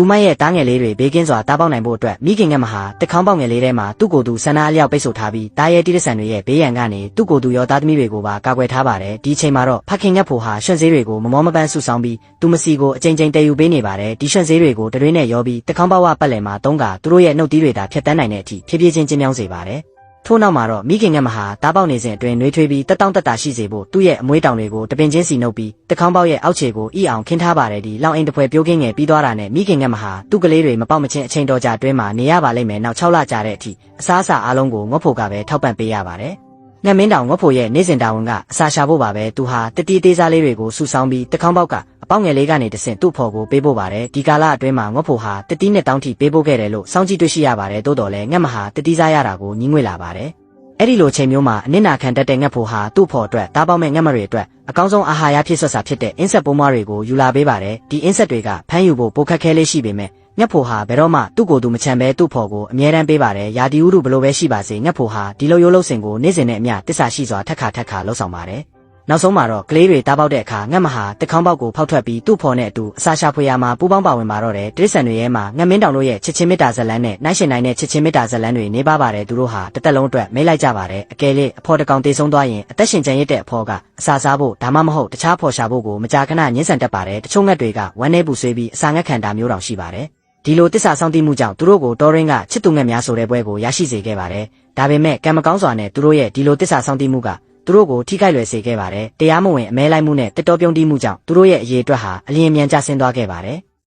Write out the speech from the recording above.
သူမရဲ့တားငယ်လေးတွေဘေးကင်းစွာတားပေါက်နိုင်ဖို့အတွက်မိခင်ငတ်မဟာတစ်ခေါင်းပေါက်ငယ်လေးထဲမှာသူ့ကိုယ်သူဆန္ဒအလျောက်ပိတ်ဆို့ထားပြီးတားရဲ့တိရစ္ဆာန်တွေရဲ့ဘေးရန်ကနေသူ့ကိုယ်သူရောသားသမီးတွေကိုပါကာကွယ်ထားပါတယ်ဒီအချိန်မှာတော့ဖခင်ငတ်ဖို့ဟာရွှန်ဈေးတွေကိုမမောမပန်းဆူဆောင်းပြီးသူမစီကိုအချိန်ချင်းတည်ယူပေးနေပါတယ်ဒီရွှန်ဈေးတွေကိုတရွေးနဲ့ရောပြီးတစ်ခေါင်းပေါက်ဝပတ်လည်မှာတုံးကသူတို့ရဲ့နှုတ်သီးတွေသာဖြတ်တန်းနိုင်တဲ့အထိဖြည်းဖြည်းချင်းကျင်းမြောင်းစေပါတယ် ထို့နောက်မှာတော့မိခင်ငတ်မဟာတားပေါက်နေစဉ်အတွင်းနှွေးထွေးပြီးတက်တောင့်တက်တာရှိစေဖို့သူ့ရဲ့အမွေးတောင်တွေကိုတပင်ချင်းစီနှုတ်ပြီးတခေါင်းပေါက်ရဲ့အောက်ခြေကိုဣအောင်ခင်းထားပါတယ်ဒီလောင်အိမ်တစ်ဖွဲပြိုးကင်းငယ်ပြီးသွားတာနဲ့မိခင်ငတ်မဟာသူ့ကလေးတွေမပေါက်မချင်းအချိန်တော်ကြာအတွင်းမှာနေရပါလိမ့်မယ်နောက်6လကြာတဲ့အထိအစားအစာအားလုံးကိုငွတ်ဖို့ကပဲထောက်ပံ့ပေးရပါတယ်ငတ်မင်းတောင်ငွတ်ဖို့ရဲ့နေစဉ်တာဝန်ကအစာရှာဖို့ပါပဲသူဟာတတိသေးစားလေးတွေကိုစူဆောင်းပြီးတခေါင်းပေါက်ကအ ပေါက်ငယ်လေးကနေတဆင့်သူ့ဖော်ကိုပေးဖို့ပါတယ်ဒီကာလအတွင်းမှာငွတ်ဖို့ဟာတတိနဲ့တောင်းထိပေးဖို့ခဲ့တယ်လို့စောင့်ကြည့်တွေ့ရှိရပါတယ်တိုးတော်လဲငတ်မဟာတတိစားရတာကိုညှင်းငွေလာပါတယ်အဲ့ဒီလိုချိန်မျိုးမှာအနစ်နာခံတတ်တဲ့ငှက်ဖိုဟာသူ့ဖော်အတွက်တားပေါက်မဲ့ငှက်မတွေအတွက်အကောင်းဆုံးအာဟာရဖြစ်ဆက်စာဖြစ်တဲ့အင်းဆက်ပိုးမွားတွေကိုယူလာပေးပါတယ်ဒီအင်းဆက်တွေကဖမ်းယူဖို့ပိုခက်ခဲလေးရှိပေမဲ့ငှက်ဖိုဟာဘယ်တော့မှသူ့ကိုယ်သူမချမ်းပဲသူ့ဖော်ကိုအမြဲတမ်းပေးပါတယ်ယာတီဥရုဘလို့ပဲရှိပါစေငှက်ဖိုဟာဒီလိုရိုးလုံးစင်ကိုနေ့စဉ်နဲ့အမျှတစ္ဆာရှိစွာထက်ခါထက်ခါလှုပ်ဆောင်ပါတယ် နောက်ဆုံးမှာတော့ကလေးတွေတားပေါက်တဲ့အခါငှက်မဟာတစ်ခေါင်းပေါက်ကိုဖောက်ထွက်ပြီးသူ့ဖော်နဲ့အတူအစာရှာဖွေရမှာပူပေါင်းပါဝင်มาတော့တယ်တိရစ္ဆာန်တွေရဲ့မှာငှက်မင်းတောင်တို့ရဲ့ချစ်ချင်းမေတ္တာဇလန်းနဲ့နှိုင်းရှင်နိုင်တဲ့ချစ်ချင်းမေတ္တာဇလန်းတွေနေပါပါတယ်သူတို့ဟာတစ်သက်လုံးအတွက်မိတ်လိုက်ကြပါတယ်အကယ်၍အဖော်တစ်ကောင်တေဆုံးသွားရင်အသက်ရှင်ကျန်ရစ်တဲ့အဖော်ကအစာစားဖို့ဒါမှမဟုတ်တခြားဖော်ရှာဖို့ကိုမကြာခဏညှင်းဆန်တတ်ပါတယ်တချို့ငှက်တွေကဝမ်းနေပူဆွေးပြီးအစာငှက်ခံတာမျိုးတောင်ရှိပါတယ်ဒီလိုတစ္ဆာဆောင်တိမှုကြောင့်သူတို့ကိုတော်ရင်းကချစ်သူငှက်များဆိုတဲ့ဘွဲကိုရရှိစေခဲ့ပါတယ်ဒါပေမဲ့ကံမကောင်းစွာနဲ့သူတို့ရဲ့ဒီလိုတစ္ဆာဆောင်တိမှုက သူတို့ကိုထိခိုက်လွယ်စေခဲ့ပါတယ်။တရားမဝင်အမဲလိုက်မှုနဲ့တက်တော်ပြုံးတီးမှုကြောင့်သူတို့ရဲ့အရေးအတွက်ဟာအလျင်အမြန်ကျဆင်းသွားခဲ့ပါတယ်